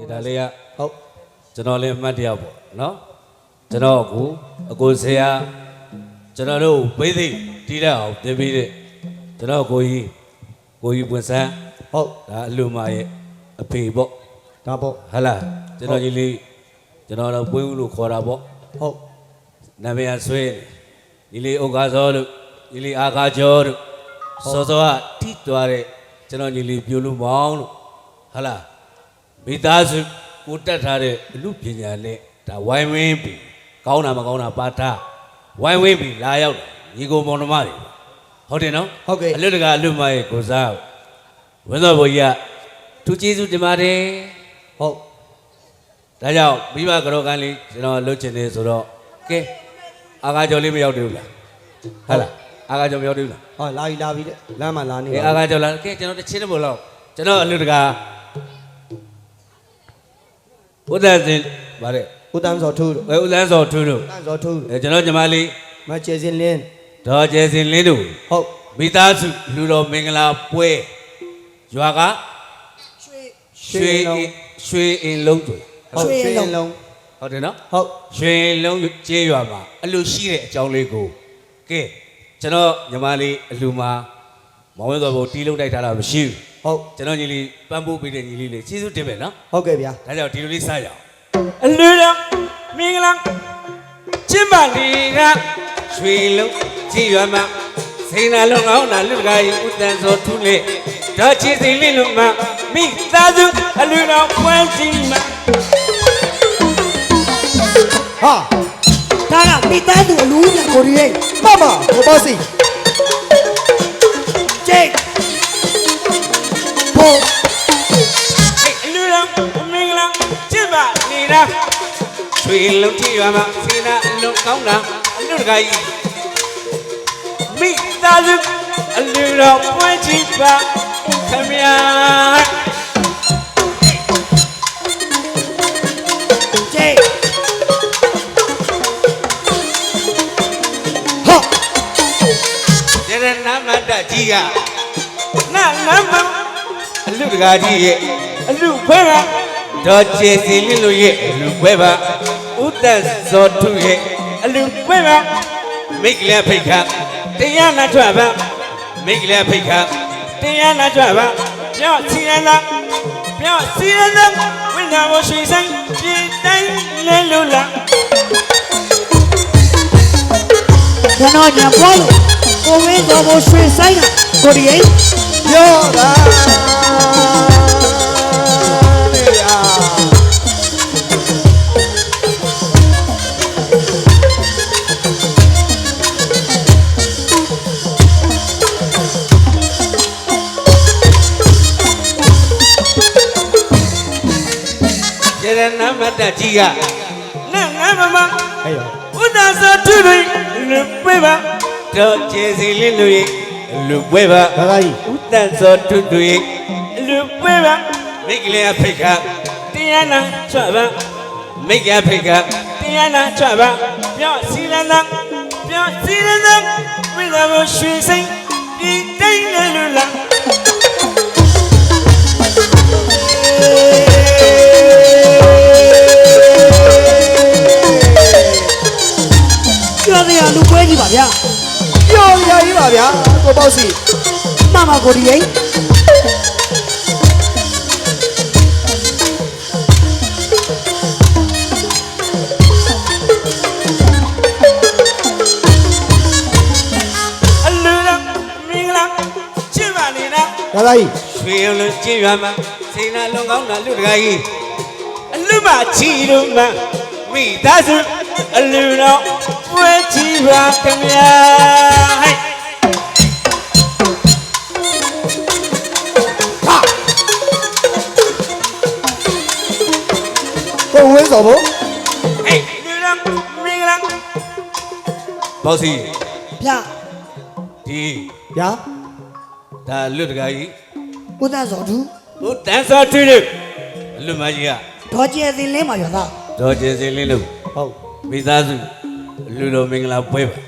ဒီဒါလေးကဟုတ်ကျွန်တော်လည်းအမှတ်တရပေါ့နော်ကျွန်တော်ကူအကိုဆရာကျွန်တော်တို့ဘိသိက်တီးတဲ့အောင်တင်ပြီးတဲ့ကျွန်တော်ကိုကြီးကိုကြီးပွင့်ဆန်းဟုတ်ဒါအလူမရဲ့အဖေပေါ့ဒါပေါ့ဟဟလားကျွန်တော်ကြီးလေးကျွန်တော်တော့ပွင့်ဦးလို့ခေါ်တာပေါ့ဟုတ်နာမည်ဆွဲဒီလေးဥက္ကာစောလို့ဒီလေးအာခါကျော်လို့စောစောကတိသွားတဲ့ကျွန်တော်ညီလေးပြိုလူမောင်းလို့ဟဟလား မိသားစုကိုတက်ထားတဲ့အမှုပညာနဲ့ဒါဝိုင်းဝင်းပြီကောင်းတာမကောင်းတာပါထားဝိုင်းဝင်းပြီလာရောက်တယ်ညီကိုမောင်နှမတွေဟုတ်တယ်နော်ဟုတ်ကဲ့အလွတ်တကအလွတ်မရဲ့ကိုစားဝင်းတော်ဘုရားသူကျေးဇူးတင်ပါတယ်ဟုတ်ဒါကြောင့်မိဘကတော့ကန်းလေးကျွန်တော်လှုပ်ချင်နေဆိုတော့ကဲအာဃာကျော်လေးမရောက်သေးဘူးလားဟုတ်လားအာဃာကျော်မရောက်သေးဘူးလားဟောလာပြီလာပြီတဲ့လမ်းမှာလာနေကဲပါအာဃာကျော်လာကဲကျွန်တော်တစ်ချင်းတစ်ပုတ်လောက်ကျွန်တော်အလွတ်တက ဥဒ္ဒဇင်ဗါတဲ့ဦးတန်းစောထူးတို့ဝဲဥဒ္ဒစောထူးတို့တန်းစောထူးအဲကျွန်တော်ညီမလေးမကျေစင်လင်းဒေါ်ကျဲစင်လင်းတို့ဟုတ်မိသားစုလူတော်မင်္ဂလာပွဲရွာကရွှေရွှေအင်းလုံးတွေဟုတ်ရွှေလုံးဟုတ်တယ်နော်ဟုတ်ရွှေလုံးကျေးရွာမှာအလူရှိတဲ့အကြောင်းလေးကိုကဲကျွန်တော်ညီမလေးအလူမှာမောင်ဝဲတော်ဘုံတီးလုံးတိုက်ထားတာမရှိဘူး ဟုတ်ကျွန်တော်ညီလေးပန်းပိုးပေးတဲ့ညီလေးလေးကျေးဇူးတင်မယ်နော်ဟုတ်ကဲ့ဗျာဒါကြောင့်ဒီလိုလေးစရအောင်အလူတော်မင်္ဂလာကျင်းပါနေတာရွှေလုံးကျေးရွာမှာစိန်နာလုံးကောင်းတာလူတကာကြီးဥတန်စောထူးလေဒါချီစိန်လေးလုံးမှာမိသားစုအလူတော်ပွဲကြီးမှာဟာဒါကမိသားစုအလူးနဲ့ကိုရီးယားမမကိုပေါ့စီကျိတ် ဖို့ Hey, Lula, Mingla, Chiba, Nina. Sweet little tea, I'm a Sina, look down now. A little guy. Meet the a little pointy back. Come here. ကျိတ်ဟာ There are Namada Gia. Na Nama. A little guy, a little quiver. Dodge, little yet, a little quiver. Uta, so to it. A little quiver. Make a pick up. Diana Trava. Make a pick up. Diana Trava. ပြောစီရနာပြောစီရနာဝိညာဉ်ကိုရွှေဆိုင်ဒီတိုင်းလဲလို့လားကျွန်တော်ညပွားလို့ကိုဝင်းတော်ကိုရွှေဆိုင်တာကိုရီးယားပြော ကြီးကနဲ့ငါမမဟဲ့ရောဥဒ္ဒသောသူတွေလူပွဲပါတော့ကျေစီလေးလူရဲ့လူပွဲပါဒါကကြီးဥဒ္ဒသောသူတွေလူပွဲပါမိကလေးအဖိတ်ကတရားနာချွတ်ပါမိကအဖိတ်ကတရားနာချွတ်ပါပြောစီရနာပြောစီရနာဝိသာဘရွှေစိန်ဒီတိုင်းလဲလို့လား ဗျာကိုပေါ့စီမမကိုရီးယားအလူလားမင်္ဂလာချစ်ပါနေလားဒါကကြီးရွှေရုံလုံးကျင်းရွာမှာစိန်နာလုံကောင်းတာလူတကာကြီးအလူမချီတို့မှမိသားစုအလူတော်ပွဲချီပါခင်ဗျာဟဲ့ ဝင်းစော်ဘို့ဟဲ့လူတော်မင်္ဂလာဘောစီဗျာဒီဗျာဒါလူတကာကြီးဦးသားစောသူဟိုတန်းစောထွေးလို့အလူမကြီးကဒေါ်ကျဲစင်လင်းပါရွာသားဒေါ်ကျင်စင်လင်းလို့ဟုတ်မိသားစုအလူတော်မင်္ဂလာပွဲပါ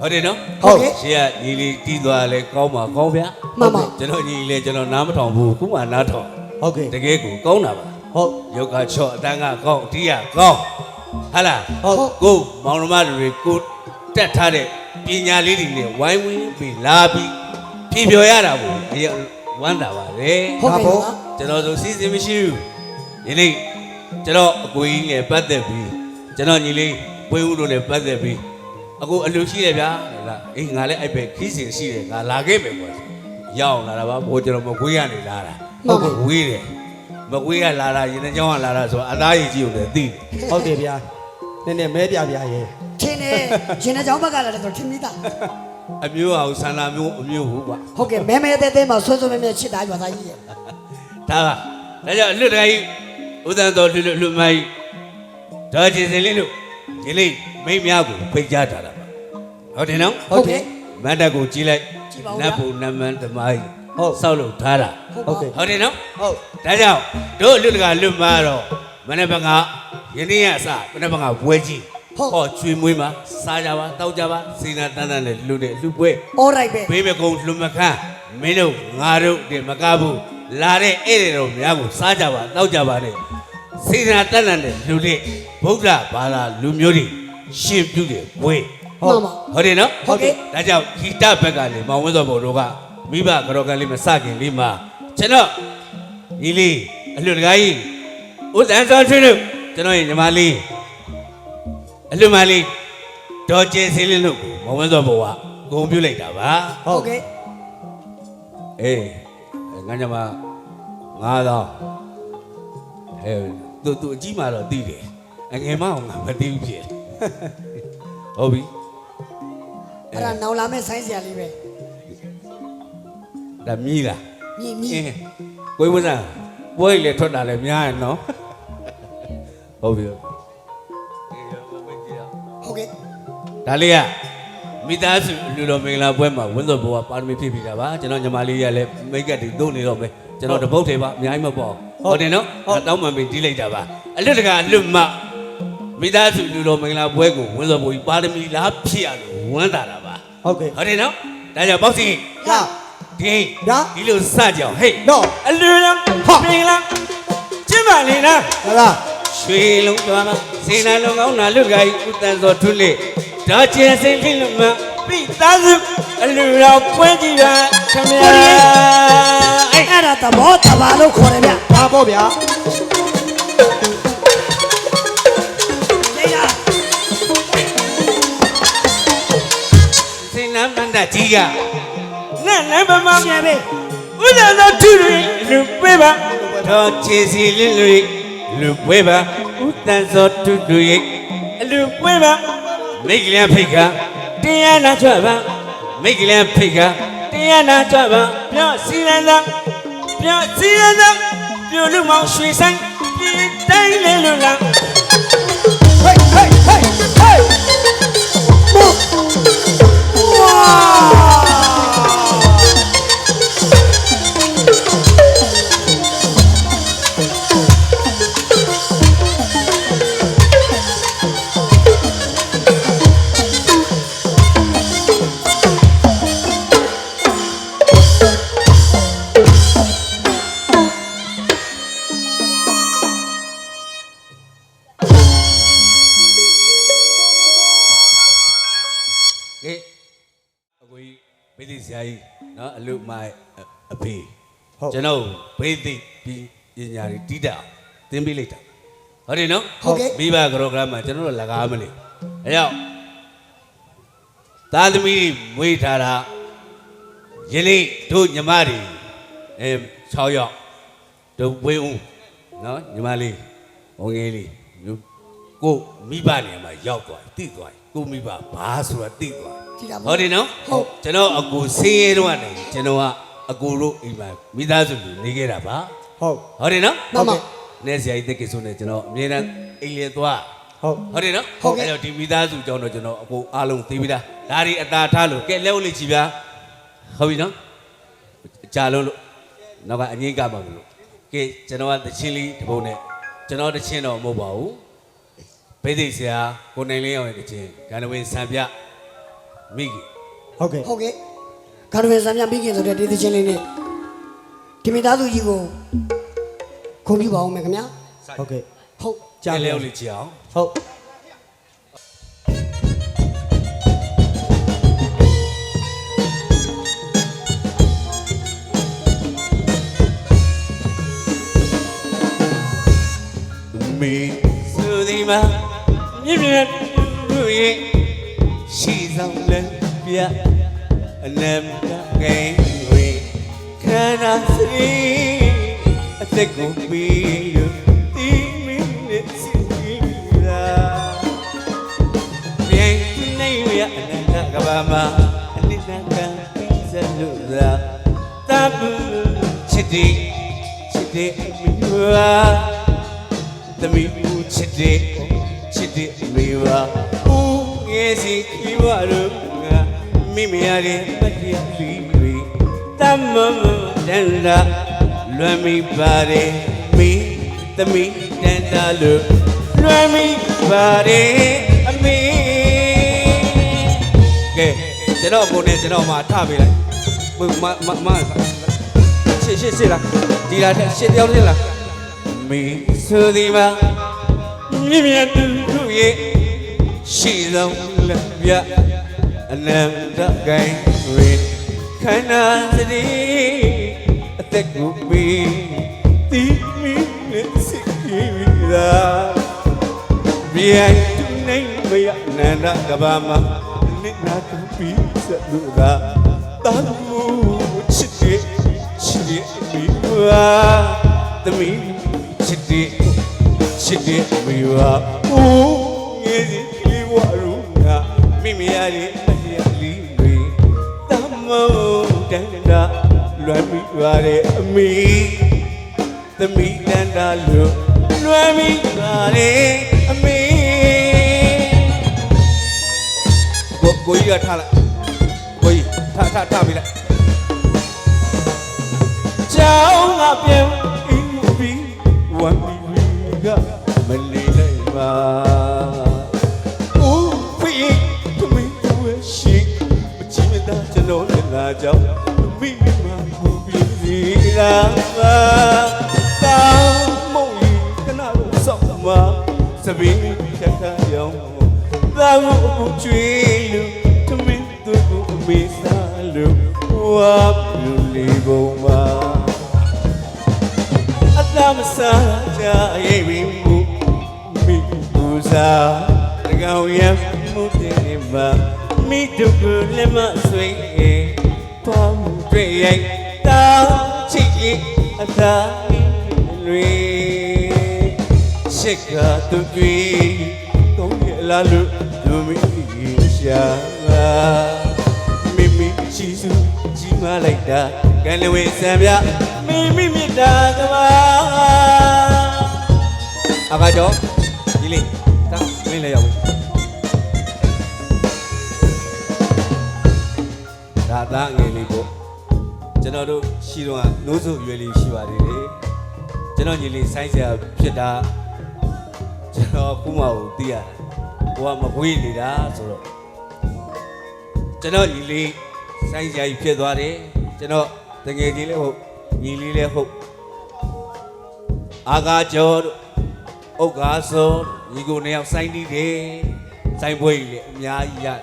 ဟုတ်တယ်နော်ဟုတ်ရှေ့ကညီလေးတီးသွားလဲကောင်းပါကောင်းဗျာမမကျွန်တော်ညီလေးကျွန်တော်နားမထောင်ဘူးခုမှနားထောင်ဟုတ်ကဲ့တကယ်ကိုကောင်းတာပါ ဟုတ်ရုပ်ကချော့အတန်းကကောင်းအတီးကကောင်းဟာလားဟုတ်ကိုမောင်နှမတွေကိုတက်ထားတဲ့ပညာလေးတွေနဲ့ဝိုင်းဝန်းပြီးလာပြီးပြည်ပြော်ရတာကိုအရင်ဝမ်းတာပါလေဟုတ်ကဲ့ပါကျွန်တော်ဆိုစီစဉ်မရှိဘူးဒီနေ့ကျွန်တော်အကိုကြီးနဲ့ပတ်သက်ပြီးကျွန်တော်ညီလေးဝင်းဦးတို့နဲ့ပတ်သက်ပြီးအကိုအလူရှိတယ်ဗျာလေလားအေးငါလည်းအဲ့ပဲခီးစင်ရှိတယ်ငါလာခဲ့မယ်ကွာရအောင်လာတာပါဘိုးကျွန်တော်မကွေးရနေလာတာဝေးတယ် မကွေးကလာတာရင်ကြောင်းကလာတာဆိုအသားရည်ကြီးကိုလည်းသိတယ်ဟုတ်တယ်ဗျာနည်းနည်းမဲပြပြရဲ့ထင်းနေရှင်တဲ့ကြောင်းဘက်ကလာတယ်ဆိုထင်းမိတာအမျိုးအောင်ဆန္ဒမျိုးအမျိုးဟုတ်ကွာဟုတ်ကဲ့မဲမဲတဲတဲမှာဆွဲဆွဲမဲမဲချစ်တာရွာသားကြီးရဲ့ဒါကဒါကြောင့်အလွတ်တကြီးဥဒ္ဒန်တော်လွတ်လွတ်မိုင်းဒါချင်စင်လေးလို့ဒီလေးမိမများကိုဖိတ်ကြားထားတာပါဟုတ်တယ်နော်ဟုတ်ကဲ့မန္တကိုကြီးလိုက်ကြည့်ပါဦးနဗျာတ်ဘုံနတ်မန်းဓမ္မကြီး ဟုတ်ဆောက်လုပ်ထားတာဟုတ်ကဲ့ဟုတ်တယ်နော်ဟုတ်ဒါကြောင့်တို့အလွတ်တကလွတ်မှာတော့မနေ့ကယနေ့ကအစမနေ့ကဘွဲကြီးဟောကျွေမွေးမှာစားကြပါတောက်ကြပါစေနာတန်းတန်းနဲ့လူတဲ့လူပွဲ all right ပဲဘေးမကုံလူမခန့်မင်းတို့ငါတို့ဒီမကားဘူးလာတဲ့ဧည့်သည်တော်များကိုစားကြပါတောက်ကြပါနဲ့စေနာတန်းတန်းနဲ့လူတဲ့ဗုဒ္ဓဘာသာလူမျိုးတွေရှင်းပြုတယ်ဘွဲမှန်ပါဟုတ်တယ်နော်ဟုတ်ကဲ့ဒါကြောင့်ဂီတဘက်ကလေမောင်ဝင်းစောဘုံတို့က မိဘကြောကလေးမစခင်လေးမှာကျွန်တော်ညီလေးအလှတကားကြီးဥဒ္ဒန်စောထွေးတို့ကျွန်တော်ရဲ့ညီမလေးအလှမလေးဒေါ်ကျင်းစင်းလင်းတို့ကိုမောင်ဝင်းစောဘုံကဂုံပြုလိုက်တာပါဟုတ်ကဲ့အေးငါညမငါတော့အဲသူသူအကြီးမှတော့သိတယ်အငယ်မအောင်ငါမသိဘူးဖြစ်ဟုတ်ပြီအဲ့ဒါနောင်လာမဲ့ဆိုင်းစရာလေးပဲ ဒါမြည်လားမြည်မြည်အင်းကိုယ်ဝစားပွဲကြီးလည်းထွက်တာလည်းများရနော်ဟုတ်ပြီဟုတ်ကဲ့ဒါလေးကမိသားစုလူတော်မင်္ဂလာပွဲမှာဝင်းစောဘွားပါရမီဖြည့်ပြီးတာပါကျွန်တော်ညီမလေးရလည်းမိတ်ကပ်တွေတို့နေတော့မယ်ကျွန်တော်တပုတ်တွေပါအများကြီးမပေါ့ဟုတ်တယ်နော်တောင်းမှန်ပြီးတီးလိုက်တာပါအလွတ်တကအလွတ်မမိသားစုလူတော်မင်္ဂလာပွဲကိုဝင်းစောဘွားကြီးပါရမီလားဖြစ်ရလို့ဝမ်းတာတာပါဟုတ်ကဲ့ဟုတ်တယ်နော်ဒါကြောင့်ပေါ့စီရ ဒီဒါဒီလိုစကြအောင်ဟေးတော့အလူရဟာမင်္ဂလာကျင်းပါလေလားဟလာရွှေလုံးသွားမစေနာလုံးကောင်းနာလူကကြီးဥတန်စောထွလေဒါကျင်စင်ဖြစ်လို့မပိသားစုအလူတော်ပွဲကြည့်ပါခမရအဲ့အဲ့ဒါသဘောတဘာလို့ခေါ်တယ်ဗျဒါပေါ့ဗျာလေယာစေနာမန္တကြီးကနဲ့ လည်းမမရှယ်ပဲဥဒန်တော်ထွလေလူပွဲပါတော့ချေစီလင်းလူလူပွဲပါဥတန်စောထွတွေအလူပွဲပါမိတ်ကလေးဖိတ်ကတရားနာကြွပါမိတ်ကလေးဖိတ်ကတရားနာကြွပါပြောစီရန်သာပြောစီရန်သာပြောလူမောင်ရွှေဆိုင်ပြည်တိုင်းလေလူလားဟေးဟေးဟေးဟေးဝါကဲ ကျွန်တော်ဗိသိပြီးပညာတွေတီးတာသင်ပေးလိုက်တာဟုတ်တယ်နော်ဟုတ်ကဲ့ မိဘကရောကရမှာကျွန်တော်တို့လကားမလို့အဲရောက်သားသမီးတွေမွေးထားတာယနေ့တို့ညီမတွေအဲ6ယောက်တို့ဝင်းဦးနော်ညီမလေးဝန်ငယ်လေးမျိုးကိုမိဘနေရာမှာရောက်သွားတိသွားကိုမိဘဘာဆိုတာတိသွား ဒီတာဟုတ်တယ်နော်ဟုတ်ကျွန်တော်အကူဆင်းရဲတော့ကနေကျွန်တော်က အကူတို့အိမ်မှာမိသားစုလူနေခဲ့တာပါဟုတ်ဟုတ်တယ်နော်မမနေဆရာကြီးတက်ကိစ္စနဲ့ကျွန်တော်အမြဲတမ်းအိမ်လေသွားဟုတ် ဟုတ်တယ်နော်ဟုတ်ကဲ့ အဲ့တော့ဒီမိသားစုကြောင့်တော့ကျွန်တော်အကူအားလုံးသိပြီလားဒါဒီအသာထားလို့ကဲလက်ဦးလေးချီဗျာဟုတ်ပြီနော်ကြာလုံးလို့နောက်ကအငိမ့်ကပါမလို့ကဲကျွန်တော်ကတချင်းလေးတစ်ပုတ်နဲ့ကျွန်တော်တချင်းတော့မဟုတ်ပါဘူးဘိသိက်ဆရာကိုနိုင်လင်းအောင်ရဲ့တချင်းဂန္ဓဝင်စံပြမိကြီးဟုတ်ကဲ့ဟုတ်ကဲ့ ကာရဝင်စံမြပြီးခင်ဆိုတဲ့ဒီသချင်းလေးနဲ့ဒီမိသားစုကြီးကိုခုံပြပါအောင်မယ်ခင်ဗျာဟုတ်ကဲ့ဟုတ်ကြားလဲလဲဦးလေးကြည့်အောင်ဟုတ်မေဆိုဒီမှာမြင့်မြတ်လူရဲ့ရှိဆောင်လဲပြ အနမ်ကငယ်ဝေခန္ဓာစီအသက်ကိုပြီးလို့ဒီမင်းနဲ့စီလာပြင်းနေရအနန္တကဘာမှာအနိစ္စကံပြီးစလို့သာတပူချစ်တဲ့ချစ်တဲ့မိဝါသမီးဦးချစ်တဲ့ချစ်တဲ့မိဘဦးငယ်စီဒီဘတို့ငါ မိမရတဲ့မတရားလီတွေတမ္မမတန်တာလွမ်းမိပါတယ်မိသမီးတန်တာလို့လွမ်းမိပါတယ်အမေကဲကျွန်တော်ကိုနဲ့ကျွန်တော်မှာထပေးလိုက်မမမရှေ့ရှေ့ရှေ့လားဒီလားရှေ့တယောက်ရှေ့လားမီဆိုဒီမှာမြင့်မြတ်သူတို့ရဲ့ရှိဆုံးလက်ပြ အနန္တကိုင်းဝင်ခန္ဓာစတိအသက်ကိုပြီးတီမီနဲ့စိတ်ကြီးရာမြိုင်သူနိုင်မရအနန္တကဘာမှာနိနာကပြီးစလူသာတာမှုချစ်တဲ့ချစ်တဲ့မိဝါသမီးချစ်တဲ့ချစ်တဲ့မိဘဦးငယ်စီလေးဝရူငါမိမရတဲ့အတရား လွမ်းမိပါတဲ့အမေသမီးတန်တာလို့လွမ်းမိပါတဲ့အမေကိုကိုကြီးကထားလိုက်ကိုကြီးထားထားထားပြီးလိုက်ကြောင်းကပြန်အင်းပြီးဝမ်း စီလာပါတောင်းမုံကြီးကနာလို့စောက်မှာစပင်းဖြတ်ထားရောင်းသာမှုကျွေးလို့သူမင်းသူကိုအမေစားလို့ဝါလူလေးပုံမှာအတ္တမစားကြရိပ်ပြီးမှုမိဘူစာတကောင်ရမှုတင်မှာမိတုကလည်းမဆွေပေါင်းတွေ့ရိုက်တောင်း ချစ်ရင်အသာတွေရှစ်ကသူတွေကောင်းရလာလို့လူမိရှာလာမိမိချီစုကြီးမလိုက်တာကံလဝေစံပြမိမိမြတ်တာကဘာအခါကျော်ဒီလေးတာမင်းလည်းရောက်ပြီဒါသားငယ်လေးပေါ့ ကျွန်တော်တို့ရှိတော့နိုးစုရွယ်လေးရှိပါသေးတယ်ကျွန်တော်ညီလေးဆိုင်းဆရာဖြစ်တာကျွန်တော်ခုမှကိုသိရတယ်ဟိုကမကွေးနေတာဆိုတော့ကျွန်တော်ညီလေးစိုင်းကြကြီးဖြစ်သွားတယ်ကျွန်တော်တငယ်ချင်းလည်းဟုတ်ညီလေးလည်းဟုတ်အာကာကျော်တို့ဥက္ကာစောညီကိုနှစ်ယောက်စိုင်းနေတယ်စိုင်းပွဲကြီးလည်းအများကြီးရတယ်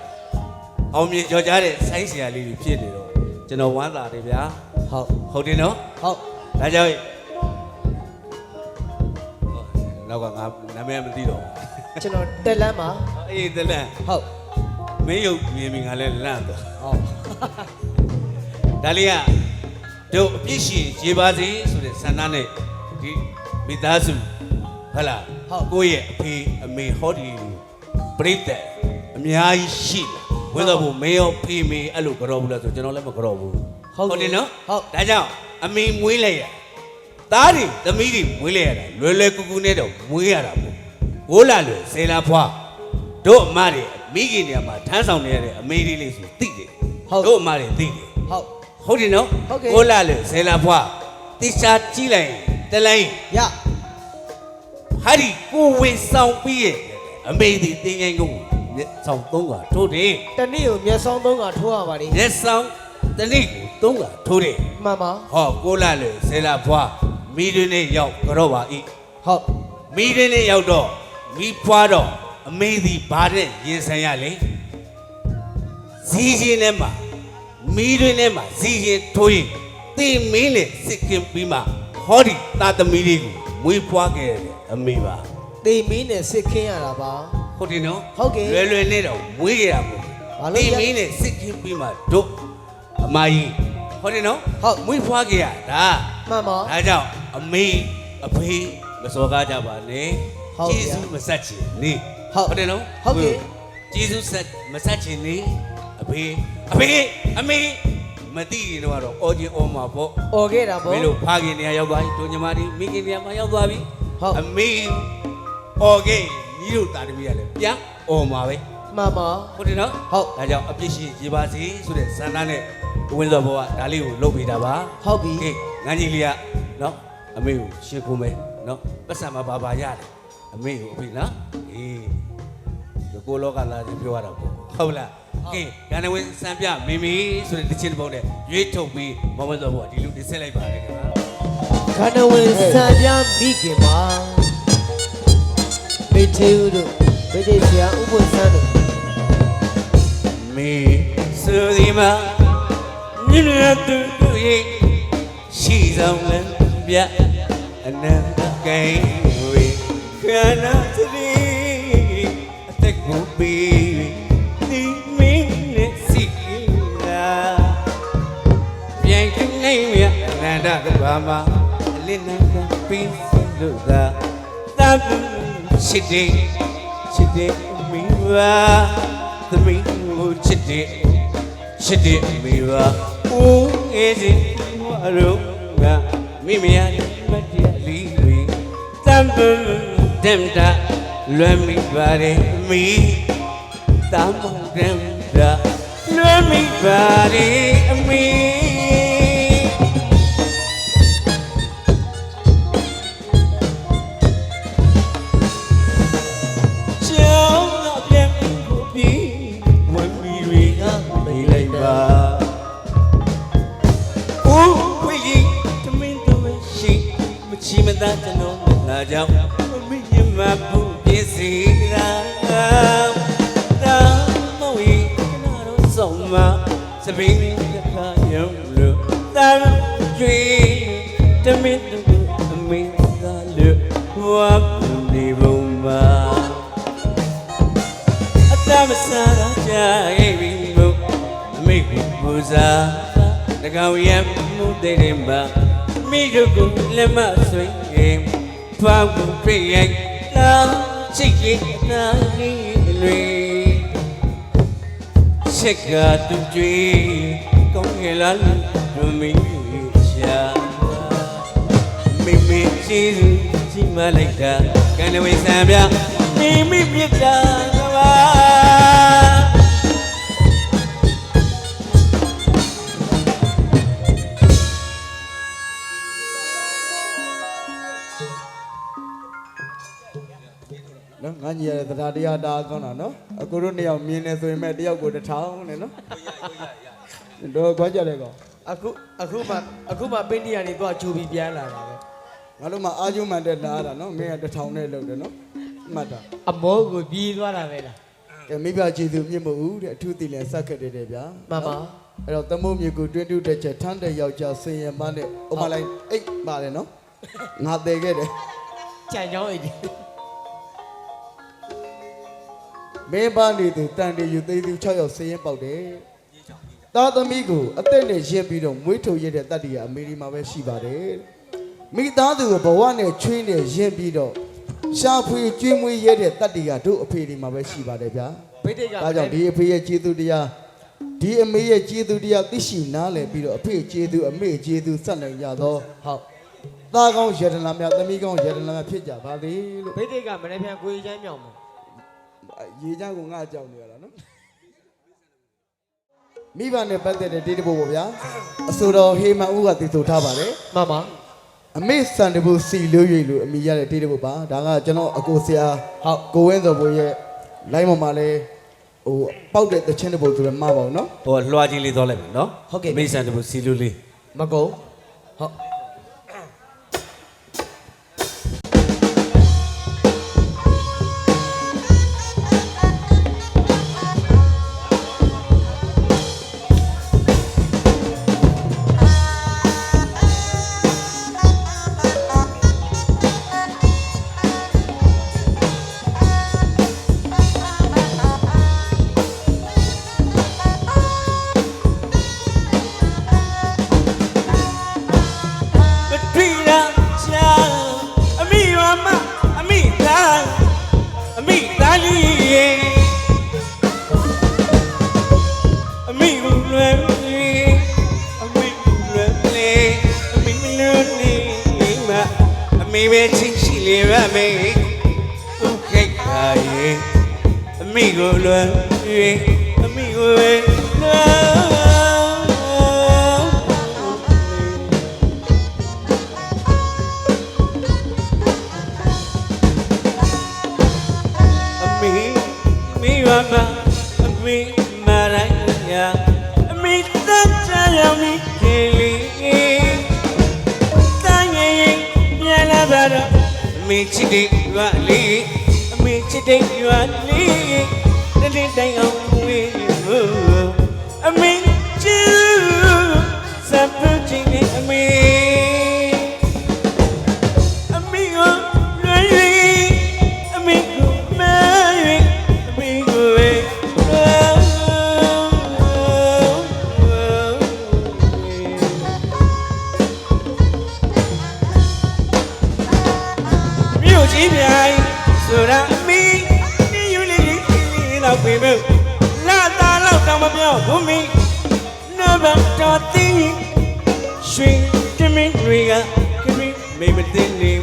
အောင်မြင်ကြော်ကြားတဲ့စိုင်းဆရာလေးတွေဖြစ်နေတော့ ကျွန်တော်ဝမ်းသာတယ်ဗျာဟုတ်ဟုတ်တယ်နော်ဟုတ်ဒါကြောင့်နောက်ကငါနာမည်မသိတော့ကျွန်တော်တက်လန်းမှာဘူးအေးတလန့်ဟုတ်မင်းရုပ်မြင်ပြီးငါလည်းလန့်သွားဟုတ်ဒါလေးကတို့အပြစ်ရှင်ခြေပါစေဆိုတဲ့ဆန္ဒနဲ့ဒီမိသားစုဟုတ်လားကိုယ့်ရဲ့အဖေအမေဟောဒီပြိတ္တအများကြီးရှိတယ် ဝိသဘုမေရောဖေမေအဲ့လိုကြောဘူးလားဆိုကျွန်တော်လည်းမကြောဘူးတယ်နော်ဟုတ်ဒါကြောင့်အမေမွေးလိုက်ရသားတွေသမီးတွေမွေးလိုက်ရတာလွယ်လွယ်ကူကူနဲ့တော့မွေးရတာပေါ့ဘိုးလာလွယ်စေလာဖွားတို့အမတွေမိခင်တွေမှာထမ်းဆောင်နေရတဲ့အမေလေးလေးဆိုသိတယ်တို့အမတွေသိတယ်ဟုတ်ဟုတ်တယ်နော်ဟုတ်ကဲ့ကိုလာလေဇေလာဖွားတိချာကြည့်လိုက်ရင်တလိုင်းရဟာဒီကိုဝင်ဆောင်ပြီးရဲ့အမေဒီတင်းငယ်ကို မျက်ဆောင်သုံးကထိုးတယ်တနေ့ကိုမျက်စောင်းသုံးကထိုးရပါလေမျက်ဆောင်တနည်းကိုသုံးကထိုးတယ်မှန်ပါဟောကိုလာလေဇေလာဖွားမိတွေနဲ့ရောက်ကြော့ပါဤဟုတ်ဒမိရင်းနဲ့ရောက်တော့မိဖွားတော့အမေစီဘာတဲ့ရင်ဆိုင်ရလေဇီးချင်းထဲမှာမိရင်းထဲမှာဇီးချင်းထိုးရင်တေမင်းနဲ့စစ်ကင်ပြီးမှဟောဒီတာသမီလေးကိုမွေးဖွားခဲ့တယ်အမေပါတေမင်းနဲ့စစ်ခင်းရတာပါ ဟုတ်တယ်နော်ဟုတ်ကဲ့လွယ်လွယ်နဲ့တော့မွေးရတာပေါ့ဘာလို့တေလဲမင်းနဲ့စစ်ကင်ပြီးမှတို့အမကြီးဟုတ်တယ်နော်ဟုတ်မွေးဖွားခဲ့ရတာမှန်ပါဒါကြောင့်အမေအဖေမစော်ကားကြပါနဲ့ဟုတ်ကျေးဗျာဇူးမဆက်ချင်နေဟုတ်တယ်နော်ဟုတ်ကဲ့ကျေးဇူးဆက်မဆက်ချင်နေအဖေအဖေအမေမသိရင်တော့အော်ဂျင်အော်မှာပေါ့អော်ခဲ့တာပေါ့မင်းတို့ဖခင်နေရာရောက်သွားပြီတို့ညီမတွေမိခင်နေရာမှာရောက်သွားပြီဟုတ်အမေအော်ခဲ့ ညီတို့တာသမီးရလဲပြန်အော်မှာပဲမှန်ပါဟုတ်တယ်နော်ဟုတ်ဒါကြောင့်အပြစ်ရှိရေပါစေဆိုတဲ့ဇာတ်နဲ့ဝင်းစောဘောကဒါလေးကိုလုပ်ပေးတာပါဟုတ်ပြီကဲငန်းကြီးလေးကနော်အမေကိုရှင်းခုမယ်နော်ပတ်စံမှာဘာဘာရတယ်အမေကိုအဖေနော်အေးဒီကိုလောကလာရင်ပြောရတာပေါ့ဟုတ်လားကဲရန်ဝင်စံပြမင်းမီဆိုတဲ့တခြင်းတစ်ပုဒ်နဲ့ရွေးထုတ်ပြီးမမတော်ဘောဒီလူတင်ဆက်လိုက်ပါလေခင်ဗျာခန္ဓာဝင်စံပြမိခင်ပါ မေထေဦးတို့မေထေဆရာဥပုသ်ဆန်းတို့မေဆိုဒီမှာမြင်ရသူရဲ့ရှိဆောင်လမ်းပြအနန္တကိန်းဝေခန္ဓာစရီအသက်ကိုပြီးဒီမင်းနဲ့စီလာပြန်ခနေမြအနန္တကဘာမှာအလင်းနံကပြီးလို့သာတပ် ရှိတဲ့ရှိတဲ့မိဘသမီးကိုချစ်တဲ့ချစ်တဲ့မိဘဦးငယ်စဉ်ဝါရုံကမိမရမတရားလီတွေတမ်ပဒမ်တာလွမ်းမိပါတယ်မိတမ်ပဒမ်တာလွမ်းမိပါတယ်အမိ မှုတဲ့ရင်ပါမိတို့ကိုလက်မဆွေးရင်ဖောက်ကိုပြည့်ရဲ့လာချစ်ရဲ့နာကြီးတွေချက်ကတူကြွေးကောင်းရဲ့လားလူမိရှာမိမိချီစီမလိုက်တာကံဝေးဆံပြမိမိပြစ်တာ ကပါနော်ငါညီရတဲ့တရားတရားတာကောင်းတာနော်အကိုတို့နှစ်ယောက်မြင်နေဆိုရင်မဲ့တယောက်ကိုတစ်ထောင်နဲ့နော်တော့ခွာကြတယ်ကောအခုအခုမှအခုမှပင်းတီကနေသွားဂျူပြီးပြန်လာတာပဲငါတို့မှအာကျုံမှန်တဲ့လာတာနော်မင်းကတစ်ထောင်နဲ့လောက်တယ်နော်မှတ်တာအမောကိုပြီးသွားတာပဲလားကဲမိဘကျေသူမြင့်မဟုတ်တဲ့အထူးတည်လဲစက်ခက်တယ်တယ်ဗျာမှန်ပါအဲ့တော့သမုတ်မြေကိုတွင်းတူးတဲ့ချက်ထမ်းတဲ့ယောက်ျားဆင်ရမနဲ့ဥမလိုက်အိတ်ပါတယ်နော်ငါတည်ခဲ့တယ်ကြံကြောင်းအိတ် မင်းပါနေသူတန်တေယူသိသူ6ယောက်ဆင်းရင်ပေါက်တယ်သားသမီးကိုအသက်နဲ့ရင့်ပြီးတော့မွေးထုတ်ရတဲ့တတ္တိကအမေရိမှာပဲရှိပါတယ်မိသားစုကိုဘဝနဲ့ချွင်းနဲ့ရင့်ပြီးတော့ရှာဖွေကျွေးမွေးရတဲ့တတ္တိကတို့အဖေဒီမှာပဲရှိပါတယ်ဗျာဘိတ်တိတ်ကဒါကြောင့်ဒီအဖေရဲ့ကျေးဇူးတရားဒီအမေရဲ့ကျေးဇူးတရားသိရှိနားလည်ပြီးတော့အဖေကျေးဇူးအမေကျေးဇူးဆက်နိုင်ကြတော့ဟုတ်သားကောင်းယတနာများသမီးကောင်းယတနာများဖြစ်ကြပါသေးလို့ဘိတ်တိတ်ကမနေ့ပြန်ကိုကြီးချမ်းမြောင်မှာ ရေချမ်းကိုငါကြောက်နေရတာနော်မိဘနဲ့ပတ်သက်တဲ့တေးတပုတ်ပေါ့ဗျာအဆိုတော်ဟေမန်ဦးကတည်ဆိုထားပါတယ်မှန်ပါအမေစံတပုတ်စီလို့ရွေလို့အမိရတဲ့တေးတပုတ်ပါဒါကကျွန်တော်အကိုဆရာဟုတ်ကိုဝင်းစော်ဘိုးရဲ့လိုင်းပေါ်မှာလဲဟိုပောက်တဲ့တချင်းတပုတ်ဆိုရမှာပါဘူးနော်ဟိုလွှာကြီးလေးသွားလိုက်မယ်နော်ဟုတ်ကဲ့မိတ်ဆန်တပုစီလူလေးမကုန်းဟုတ်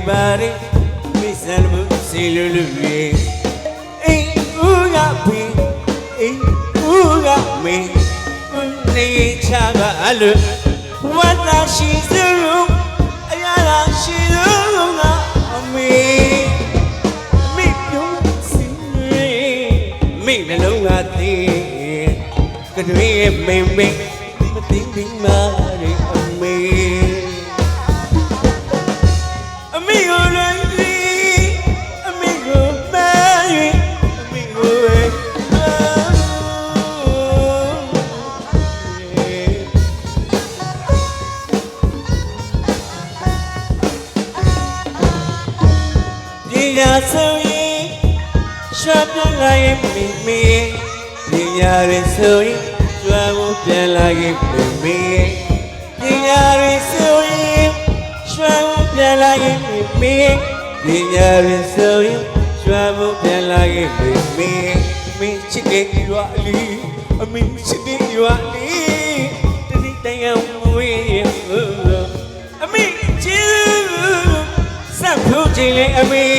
တင်နေပါရင်မိဆန်မှုစီလူလူရေအိမ်ဦးကပင်အိမ်ဦးကမင်းနေချပါလို့ဝတ်သာရှိစုအရာလာရှိလို့ကအမေအမေပြုံးစီမိနှလုံးကသေးကတွေးမိန်မိန်မသိမိန်မာရီအမေ ဆုံးရင်ကျွမ်းမှုပြန်လာရင်မိမိပညာရည်ဆုံးရင်ရွှေမှုပြန်လာရင်မိမိပညာရည်ဆုံးရင်ကျွမ်းမှုပြန်လာရင်မိမိမင်းချစ်တဲ့ရွာလီအမင်းချစ်တဲ့ရွာလီတတိတန်အောင်ဝေးရအမေချစ်စပ်ဖို့ချင်းလေအမေ